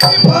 Bye.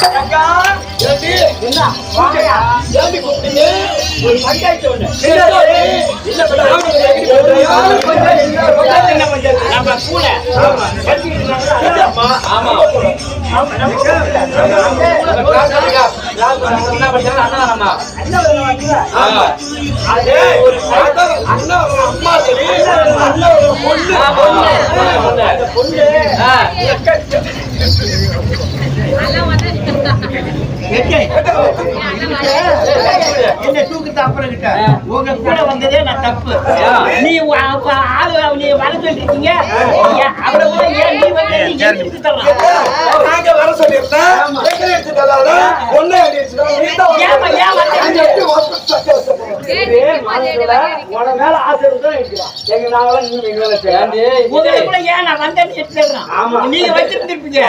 Thank God. பொண்ணு என்ன தூக்கத்தை அப்புறம் கிட்ட உங்க கூட வந்ததே நான் தப்பு நீ ஆளு நீ வர சொல்லிருக்கீங்க ஏன் அவரை போய் ஏன் நீ வந்து நாங்க வர சொல்லியிருந்தேன். எங்களை எடுத்துட்டு வராத, ஒண்ணே அடிச்சுட்டா, நீ தான் வந்து- ஏம்மா, ஏன் வந்த? அங்க எப்படி வாசல் உன மேல ஆசை இருந்தா. எங்க நாங்கெல்லாம் இன்னும் எங்க வேலை செய்யலாம். ஏன் நான் வந்தேன்னு எடுத்துடுறேன் நீங்க வச்சிருந்திருப்பீங்க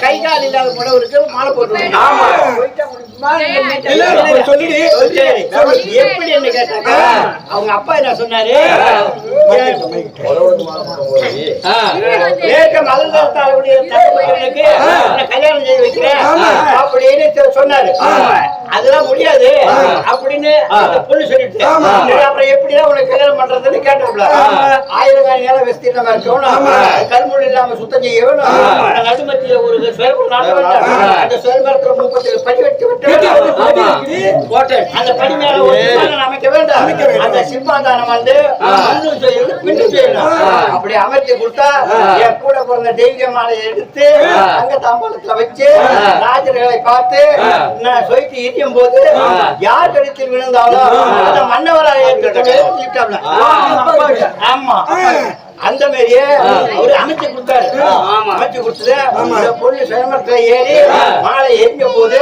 கை கால் இல்லாத மாலை போட்டு ஆமா. எப்படி என்ன கேட்டாக்கா அவங்க அப்பா என்ன சொன்னாரு. கல்யாணம் செய்து வைக்கிறேன் அப்படின்னு சொன்னாரு அதெல்லாம் முடியாது. அப்படின்னு பொண்ணு சொல்லிட்டு அப்புறம் எப்படிதான் உனக்கு கல்யாணம் பண்றதுன்னு கேட்டோம்ல. ஆயிரங்கால நேரம் விஸ்தீர்ணமா இருக்கணும். கருமுள் இல்லாம சுத்தம் செய்ய வேணும். நடுமத்திய ஒரு வேண்டும். அந்த சுயம்பரத்துல முப்பத்தி படி வெட்டி விட்டு அந்த படி மேல ஒரு அமைக்க வேண்டும். அந்த சிம்மாதானம் வந்து மண்ணும் செய்யணும் பின்னும் செய்யணும். அப்படி அமைச்சு கொடுத்தா என் கூட பிறந்த தெய்வ மாலையை எடுத்து அங்க தாம்பாளத்துல வச்சு ராஜர்களை பார்த்து நான் சொய்த்து எரியும் போது யார் கழுத்தில் விழுந்தாலும் ஆமா. அந்த மாதிரியே அவரு அமைச்சு கொடுத்தாரு. அமைச்சு கொடுத்தது இந்த பொண்ணு சுயமரத்துல ஏறி மாலை எரியும் போது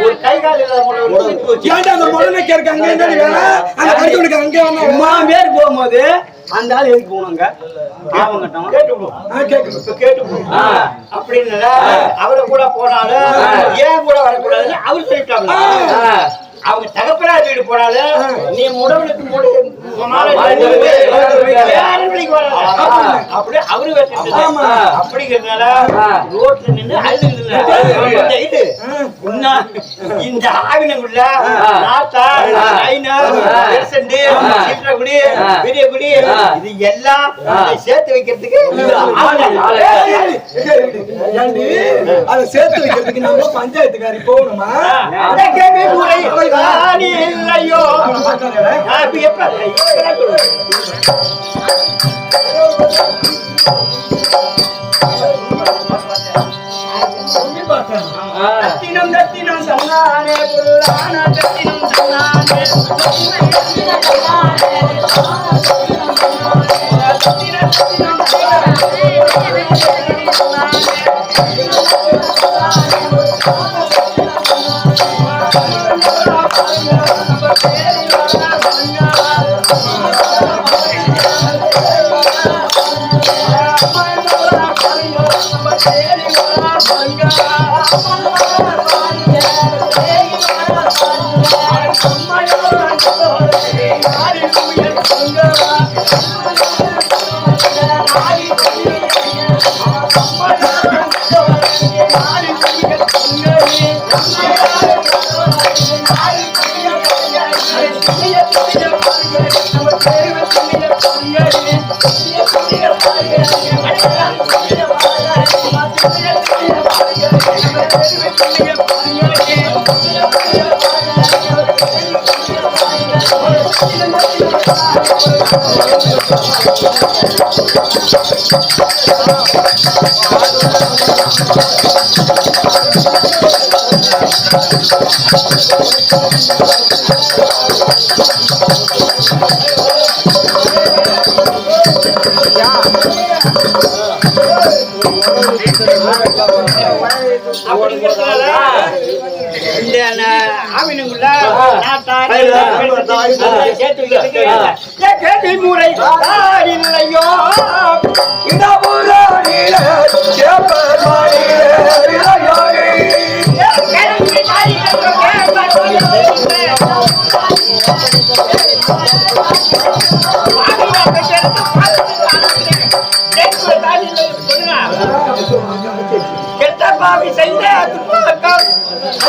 ஒரு கை கால் இல்லாத போகும்போது அந்த ஆள் எதுக்கு போனாங்க. அப்படின்னு அவரை கூட போனாலும் ஏன் கூட வரக்கூடாதுன்னு அவர் சொல்லிட்டாங்க. அவங்க தகப்பனார் வீடு போனாலும் நீ முடவனுக்கு. அப்படி அவரு. அப்படிங்கிறதுனால. ரோட்ல நின்று அழுதுட்டு இந்த ஆவினங்குள்ள நாத்தா ஐநா பெருசண்டு சிற்றகுடி பெரியகுடி இது எல்லாம் சேர்த்து வைக்கிறதுக்கு அதை சேர்த்து வைக்கிறதுக்கு நம்ம பஞ்சாயத்துக்காரி போகணுமா? காணி இல்லையோ. தத்தினம் தத்தினம் தன்னானே புல்லான தத்தினம் தன்னானே தத்தினம் தத்தினம் அப்படிங்கிறதுனால இந்த ந- ஆவினங்குள்ள நாட்டார் சேர்த்து வைக்கிறதுக்கு முறை இல்லையோ இந்த ஊராணியில சேப்பமாயிலே இளையாரே. கேள்வி கெட்ட பாவி செய்த துப்பாக்கம்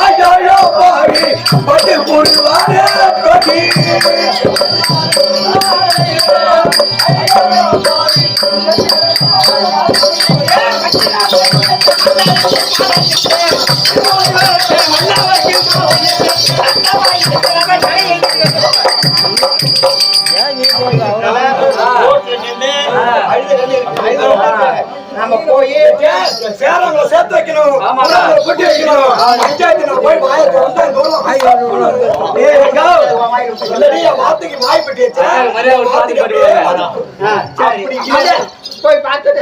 ஐயையோ பாவி, பட்டு புடுவாரே கொடி. நம்ம போய் சேரங்களை சேர்த்து வைக்கணும் கொட்டி வைக்கணும் போய் வாயை வார்த்தைக்கு வாய் போய் பார்த்துட்டு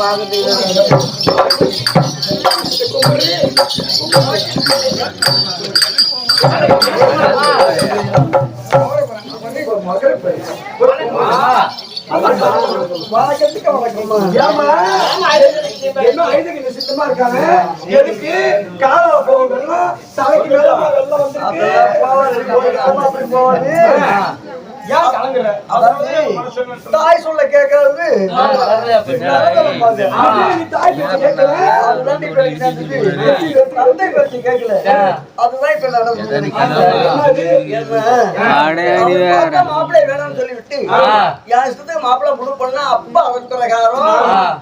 வணக்கத்துக்கு சித்தமா இருக்காங்க? எதுக்கு? காலால போகும் தலைக்கு மேல வெள்ளம் போவாது. ஏன் கலங்குற? தாய் சொல்ல கேட்கறது. தந்தை கேட்கல. அதுதான் இப்ப நடந்தது மாப்பிள்ளை வேணாம்னு சொல்லிவிட்டு என் இஷ்டத்துக்கு மாப்பிள்ளை முழு பண்ணா அப்பா அதன் பிரகாரம்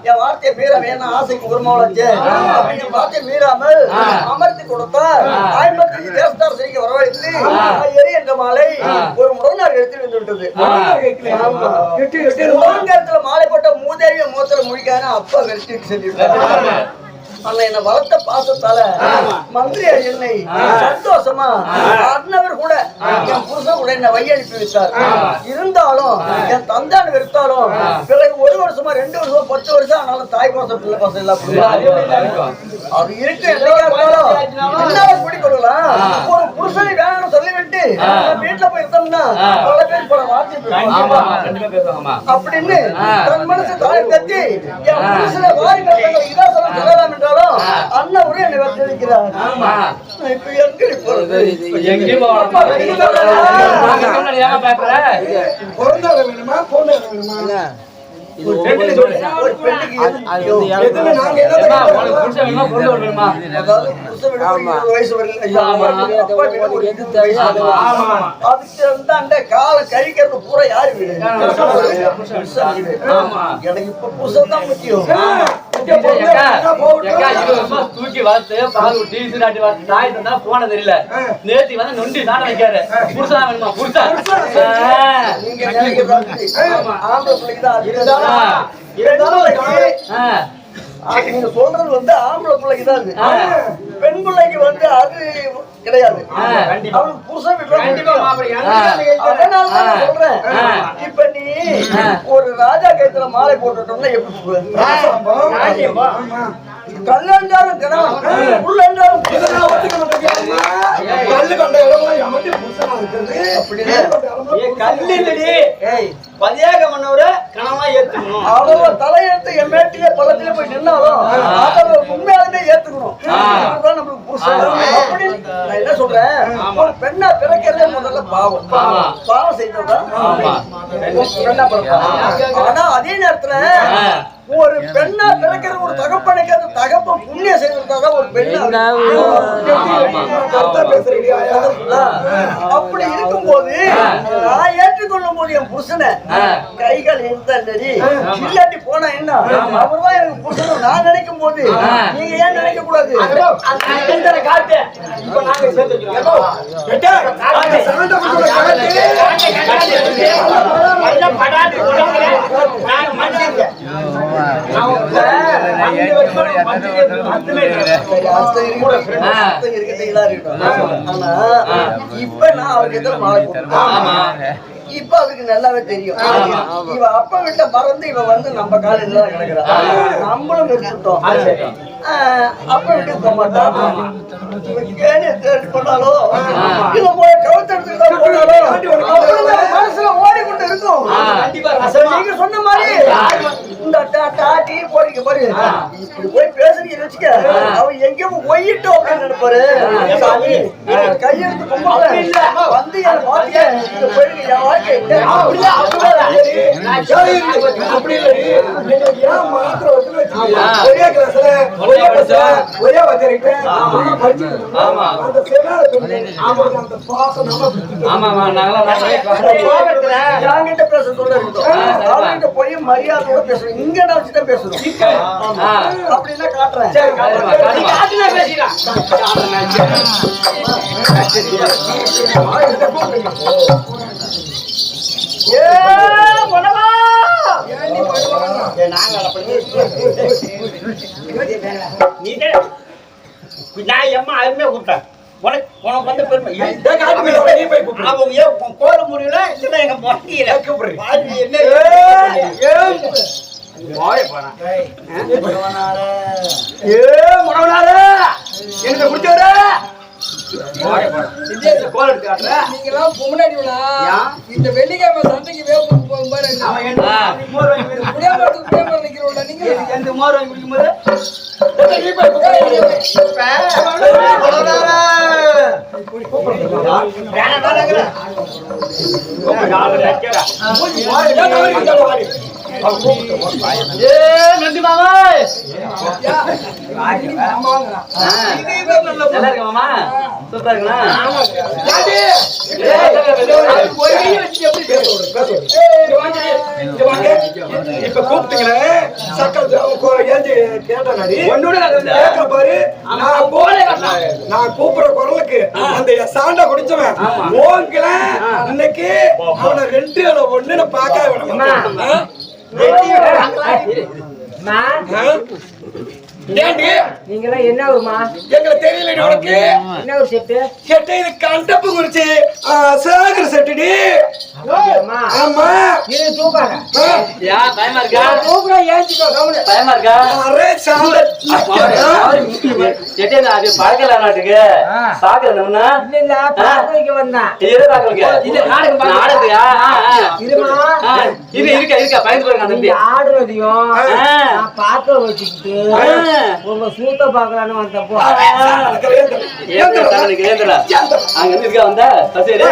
என் வார்த்தையை மீற வேணாம் ஆசைக்கு உருமாவளச்சு அப்படின்னு வார்த்தையை மீறாமல் அமர்த்தி கொடுத்தார் ஐம்பத்தஞ்சு தேவஸ்தார் செய்ய வரவழைத்து எரி என்ற மாலை ஒரு முடனார் எடுத்து வந்து விட்டது ஆமா. எட்டு, எட்டு, ஒரு நேரத்துல மாலை போட்ட மூதேவிய மூத்தல முழிக்கான அப்பா வெறுத்து செஞ்சிருக்காரு அந்த என்ன வளர்த்த பாசத்தால மந்திரியார் என்னை சந்தோஷமா அண்ணவர் கூட என் புருஷன் கூட என்ன வழி அனுப்பி வைத்தார். இருந்தாலும் என் தந்தான் வெறுத்தாலும் பிறகு ஒரு வருஷமா ரெண்டு வருஷமா பத்து வருஷம் ஆனாலும் தாய் பாசம் பிள்ளை பாசம் எல்லாம் அது இருக்கு என்னால குடிக்கொள்ளலாம் ஒரு புருஷனை வேணும்னு சொல்லிவிட்டு நான் வீட்டுல போய் இருந்தோம்னா பல பேர் பல வார்த்தை பேசுவாங்க. அப்படின்னு தன் மனசு தாய் கத்தி என் புருஷனை வாரி கட்டங்கள் இதாசனம் சொல்லலாம் என்றாலும் அண்ணன் உரை என்னை வச்சிருக்கிறார் நான் இப்ப எங்கடி போறது? அப்பா, வெளியே வரலாம். பிறந்தவங்க வேணுமா? பொண்ணு வேணுமா? கழிக்கிறது பூரா யாரு. எனக்கு இப்ப புருஷன் தான் முக்கியம். தூக்கி வளர்த்து பால் ஊட்டி சீராட்டி வளர்த்து தாய் தந்தா போன தெரியல நேத்தி வந்து நொண்டி தானே வைக்காரு புருஷனா வேணுமா புருஷா நீங்க சொல்றது வந்து ஆம்பளை பிள்ளைக்கு தான் அது. பெண் பிள்ளைக்கு வந்து அது கிடையாது அவளுக்கு புருஷன் சொல்றேன். ஒரு ராஜா கைத்துல மாலை போட்டுட்டோம்னா எப்படி? கல்லென்றாலும் கணவன் புல்லென்றாலும். கல்லு கண்ட இடமா புருஷனா கல்லு இடமா ஏய், கல்லு இல்லடி. ஏய், பதியாக மன்னவர கனவா ஏத்துக்கணும். அவ தலையெடுத்து என் மேட்டிலே பள்ளத்திலே போய் நின்னாலும் அதை உண்மையாலுமே ஏத்துக்கணும். நம்மளுக்கு புருஷன். அப்படி நான் என்ன சொல்றேன்? ஒரு பெண்ணா பிறக்கிறதே முதல்ல பாவம். பாவம் செய்ததுதான் பெண்ணா பிறப்பா. ஆனா அதே நேரத்துல ஒரு பெண்ணா பிறக்கிற ஒரு தகப்பனுக்கு அந்த தகப்பன் புண்ணியம் செய்ததுக்காக ஒரு பெண்ணா. அப்படி இருக்கும்போது நான் ஏற்றுக்கொள்ளும் போது என் புருஷனை கைகள் இருந்தடி இல்லாட்டி போனா என்ன? அவர்தான் எனக்கு புருஷன் நான் நினைக்கும் போது. நீங்க ஏன் நினைக்க கூடாது காட்டு. இப்ப நாங்க சேர்த்து இப்ப நான் அவருக்கு எதிர மாலை போட்டுட்டேன். இப்ப அதுக்கு நல்லாவே தெரியும் இவ அப்ப விட்ட மறந்து இவ வந்து நம்ம காலையில தான் கிடக்குறா நம்மளும் நிறுத்திட்டோம் அப்ப விட்டு போக மாட்டான் கேணி தேடி இல்ல போய் கவுத்தெடுத்துட்டு தான் போனாலோ மனசுல ஓடிக்கொண்டு இருக்கும் நீங்க சொன்ன மாதிரி இந்த டா- டா, போறீங்க பாரு இப்படி போய் பேசுறீங்க வச்சுக்க அவ எங்கேயும் ஒய்யிட்டோம் அப்படின்னு நினைப்பாரு சாமி நீங்க கையெடுத்து கும்பிடுறேன் வந்து போயிருங்க என் வாழ்க்கை அப்படி ஏன் வச்சிருக்கீங்க? ஒரே கிளாஸ்ல, ஒரே படிச்சிருக்கீங்க. அந்த பாசம் நம்ம பேச சொல்ல போய் மரியாதையோட பேசணும். இங்க நான் ஆமா. காட்டுறேன். காட்டுனா ஏ ஏ நாங்க அப்படி நான் எம்மா அதுமே கூப்பிட்டேன் உனக்கு உனக்கு வந்து பெருமை. அவங்க ஏன் கோல முடியல இல்லைன்னா எங்க பொட்டியில பாரு என்ன ஏ மனவனாரே, எனக்கு விடா. இந்த வெள்ளிக்கிழமை சந்தைக்கு வேப்பூர் போகும் பாரு புளியாமரத்துக்கு புளியாமரம் நிக்கிறவங்கள நீங்க எந்த மோர் வாங்கி குடிக்கும்போது வேணாம் வேணாங்கிற ஏ நன்றி மாமா நல்லா இருக்கு மாமா சூப்பரா இருக்குண்ணா இப்ப கூப்பிட்டுங்களே, நான் கூப்பிடுற- குரலுக்கு அந்த சாண்டா குடிச்சவன் ஓங்கல இன்னைக்கு அவனை ரெண்டு வேளை ஒண்ணுன்னு பார்க்க விட மாட்டேன். ஆ? ஆ? ஏண்டி? நீங்களாம் என்ன ஊருமா? எங்களுக்கு தெரியல உனக்கு. என்ன ஊர் செட்டு செட்டை இது கண்டப்பு குறிச்சு சேகர செட்டுடி அம்மா ஆமா. இது பயமா இருக்கா? தூக்குறா ஏஞ்சிக்கோ கவனி பயமா இருக்கா? அரே சாந்த எட்டே அது பழக்கல நாட்டுக்கு? பாக்குறதுன்னா இல்ல இல்ல வந்தேன் எது பாக்கலுக்கு இது நாடகம் இருமா? இது இருக்கா இருக்கா? பயந்து அந்த ஆடுறதையும். நான் பார்க்க வச்சுக்கிட்டு. உங்க சூத்த பார்க்கலான்னு வந்தப்போ. அங்க இருந்து வந்த. பசேரு.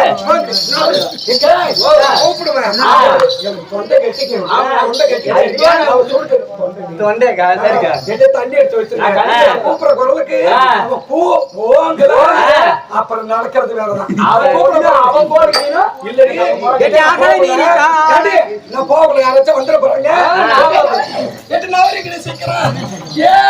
தொண்டைக்கா சரிக்கா. தண்ணி எடுத்து வச்சிருக்கேன். கூப்பிடுற குரலுக்கு அப்புறம் நடக்கிறது வேறதான். அவன் போறீங்கன்னா நான் போகல. யாராச்சும் வந்துட போறாங்க? எட்டு நாளைக்கு சீக்கிரம். ஏ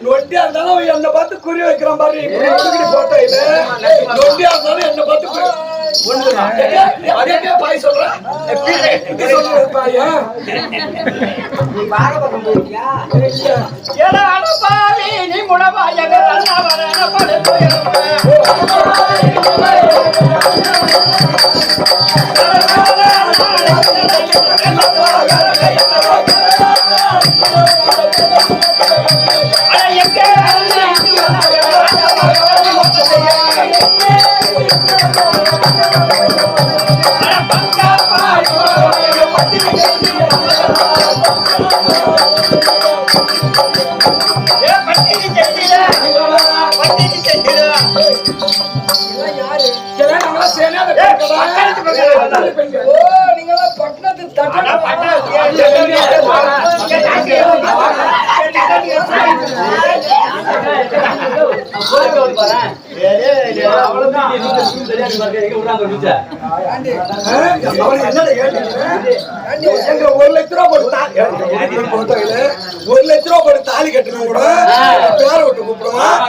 இது நொண்டியா இருந்தாலும் என்னை பார்த்து குறி வைக்கிறான் பாரு. இப்படி போட்டோ இல்ல நொண்டியா இருந்தாலும் என்னை பார்த்து பாய் சொல்றேன் நீ முடவாய நாங்களா பட்டணத்து கேட்டீங்க? எங்க ஒரு லட்ச ரூபா போட்டு தாலி போட்டோ ஒரு லட்ச ரூபா போட்டு தாலி கட்டணும் கூட பேர விட்டு கூப்பிடுவான்